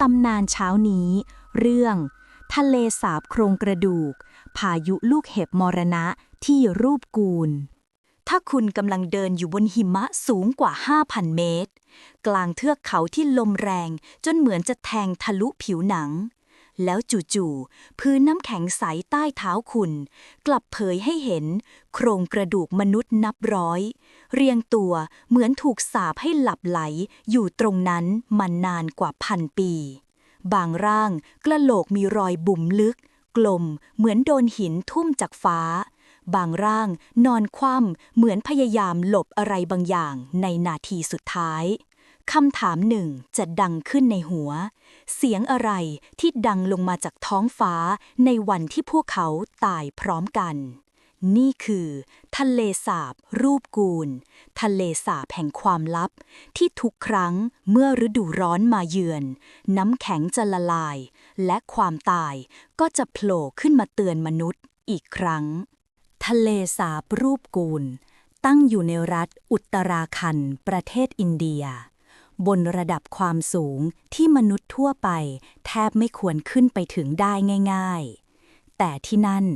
ตำนานเช้านี้ เรื่อง ทะเลสาบโครงกระดูก พายุลูกเห็บมรณะที่รูปกูล ถ้าคุณกำลังเดินอยู่บนหิมะสูงกว่า 5,000 เมตร กลางเทือกเขาที่ลมแรงจนเหมือนจะแทงทะลุผิวหนัง แล้วจู่ๆพื้นน้ำแข็งใสใต้เท้าคุณ กลับเผยให้เห็น โครงกระดูกมนุษย์นับร้อย เรียงตัวเหมือนถูกสาบให้หลับไหลอยู่ตรงนั้นมานานกว่าพันปี บางร่างกระโหลกมีรอยบุ๋มลึก กลมเหมือนโดนหินทุ่มจากฟ้า บางร่างนอนคว่ำเหมือนพยายามหลบอะไรบางอย่างในนาทีสุดท้าย คำถามหนึ่งจะดังขึ้นในหัว เสียงอะไรที่ดังลงมาจากท้องฟ้าในวันที่พวกเขาตายพร้อมกัน นี่คือ ทะเลสาบรูปกูล ทะเลสาบแห่งความลับ ที่ทุกครั้งเมื่อฤดูร้อนมาเยือน น้ำแข็งจะละลาย และความตายก็จะโผล่ขึ้นมาเตือนมนุษย์อีกครั้ง ทะเลสาบรูปกูลตั้งอยู่ในรัฐอุตตราคันประเทศอินเดีย บนระดับความสูงที่มนุษย์ทั่วไป แทบไม่ควรขึ้นไปถึงได้ง่าย ๆ แต่ที่นั่น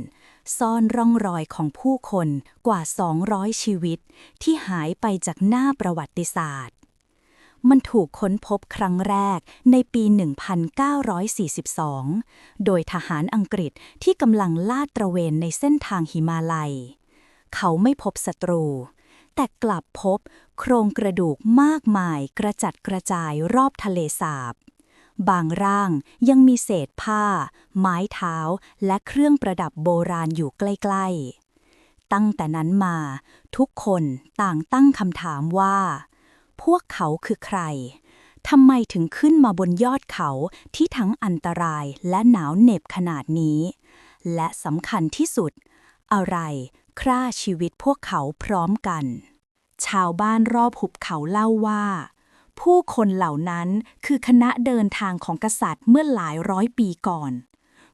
ซ่อนร่องรอยของผู้คนกว่า 200 ชีวิต ที่หายไปจากหน้าประวัติศาสตร์ มันถูกค้นพบครั้งแรกในปี 1942 โดยทหารอังกฤษที่กำลังลาดตระเวนในเส้นทางหิมาลัย เขาไม่พบศัตรู แต่กลับพบโครงกระดูกมากมายกระจัดกระจายรอบทะเลสาบบางร่างยังมีเศษผ้า ไม้เท้าและเครื่องประดับโบราณอยู่ใกล้ ๆ ตั้งแต่นั้นมา ทุกคนต่างตั้งคำถามว่า พวกเขาคือใครทำไมถึงขึ้นมาบนยอดเขาที่ทั้งอันตรายและหนาวเหน็บขนาดนี้ และสำคัญที่สุด อะไร ฆ่าชีวิตพวกเขาพร้อมกัน ชาวบ้านรอบหุบเขาเล่าว่า ผู้คนเหล่านั้นคือคณะเดินทางของกษัตริย์เมื่อหลายร้อยปีก่อน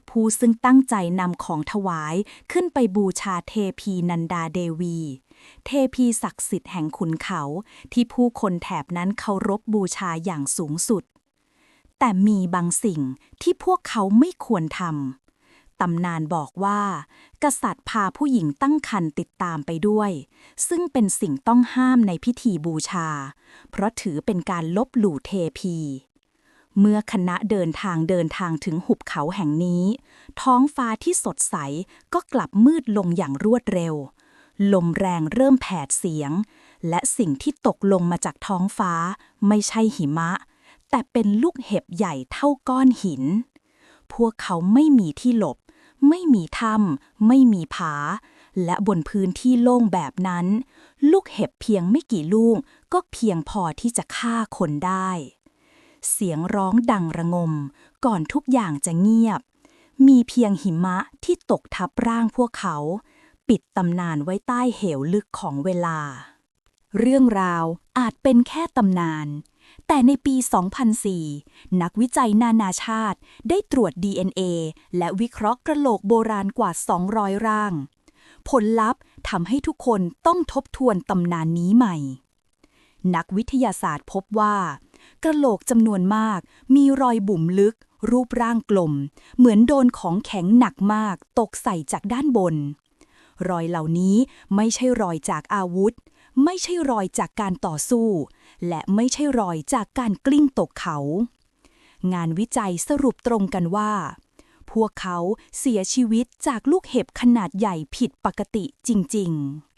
ผู้ซึ่งตั้งใจนำของถวายขึ้นไปบูชาเทพีนันดาเดวี เทพีศักดิ์สิทธิ์แห่งขุนเขาที่ผู้คนแถบนั้นเคารพบูชาอย่างสูงสุด แต่มีบางสิ่งที่พวกเขาไม่ควรทำ ตำนานบอกว่า กษัตริย์พาผู้หญิงตั้งครรภ์ติดตามไปด้วย ซึ่งเป็นสิ่งต้องห้ามในพิธีบูชา เพราะถือเป็นการลบหลู่เทพี เมื่อคณะเดินทางเดินทางถึงหุบเขาแห่งนี้ ท้องฟ้าที่สดใสก็กลับมืดลงอย่างรวดเร็ว ลมแรงเริ่มแผดเสียง และสิ่งที่ตกลงมาจากท้องฟ้าไม่ใช่หิมะ แต่เป็นลูกเห็บใหญ่เท่าก้อนหินพวกเขาไม่มีที่หลบ ไม่มีถ้ำไม่มีผา และบนพื้นที่โล่งแบบนั้น ลูกเห็บเพียงไม่กี่ลูกก็เพียงพอที่จะฆ่าคนได้ เสียงร้องดังระงม ก่อนทุกอย่างจะเงียบ มีเพียงหิมะที่ตกทับร่างพวกเขา ปิดตำนานไว้ใต้เหวลึกของเวลา เรื่องราวอาจเป็นแค่ตำนาน แต่ในปี 2004 นักวิจัยนานาชาติได้ตรวจ DNA และวิเคราะห์กระโหลกโบราณกว่า 200 ร่าง ผลลัพธ์ทำให้ทุกคนต้องทบทวนตำนานนี้ใหม่ นักวิทยาศาสตร์พบว่า กระโหลกจำนวนมากมีรอยบุ๋มลึก รูปร่างกลม เหมือนโดนของแข็งหนักมาก ตกใส่จากด้านบน รอยเหล่านี้ไม่ใช่รอยจากอาวุธ ไม่ใช่รอยจากการต่อสู้ และไม่ใช่รอยจากการกลิ้งตกเขา งานวิจัยสรุปตรงกันว่า พวกเขาเสียชีวิตจากลูกเห็บขนาดใหญ่ผิดปกติจริง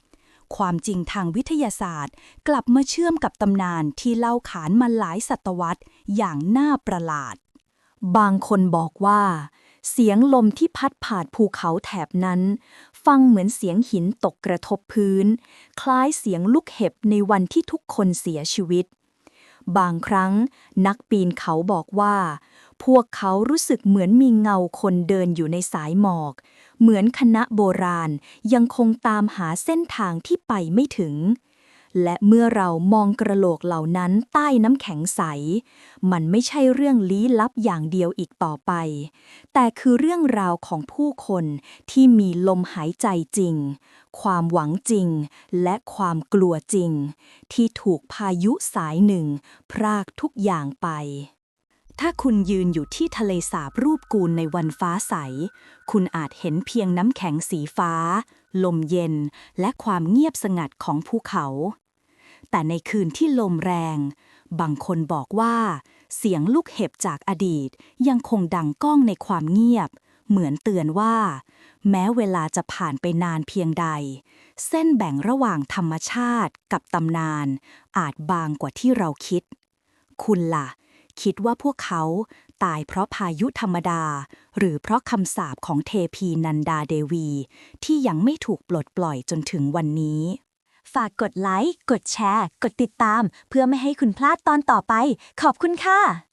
ๆ ความจริงทางวิทยาศาสตร์ กลับมาเชื่อมกับตำนานที่เล่าขานมาหลายศตวรรษอย่างน่าประหลาด บางคนบอกว่า เสียงลมที่พัดผ่านภูเขาแถบนั้น ฟังเหมือนเสียงหินตกกระทบพื้น คล้ายเสียงลูกเห็บในวันที่ทุกคนเสียชีวิต บางครั้งนักปีนเขาบอกว่า พวกเขารู้สึกเหมือนมีเงาคนเดินอยู่ในสายหมอก เหมือนคณะโบราณยังคงตามหาเส้นทางที่ไปไม่ถึง และเมื่อเรามองกระโหลกเหล่านั้นใต้น้ำแข็งใส มันไม่ใช่เรื่องลี้ลับอย่างเดียวอีกต่อไป แต่คือเรื่องราวของผู้คนที่มีลมหายใจจริง ความหวังจริง และความกลัวจริง ที่ถูกพายุสายหนึ่ง พรากทุกอย่างไปถ้าคุณยืนอยู่ที่ทะเลสาบรูปกูลในวันฟ้าใส คุณอาจเห็นเพียงน้ำแข็งสีฟ้า ลมเย็น และความเงียบสงัดของภูเขา แต่ในคืนที่ลมแรง บางคนบอกว่า เสียงลูกเห็บจากอดีตยังคงดังก้องในความเงียบ เหมือนเตือนว่า แม้เวลาจะผ่านไปนานเพียงใด เส้นแบ่งระหว่างธรรมชาติกับตำนาน อาจบางกว่าที่เราคิด คุณล่ะ คิดว่าพวกเขาตายเพราะพายุธรรมดา หรือเพราะคำสาปของเทพีนันดาเดวี ที่ยังไม่ถูกปลดปล่อยจนถึงวันนี้ ฝากกดไลค์ กดแชร์ กดติดตาม เพื่อไม่ให้คุณพลาดตอนต่อไป ขอบคุณค่ะ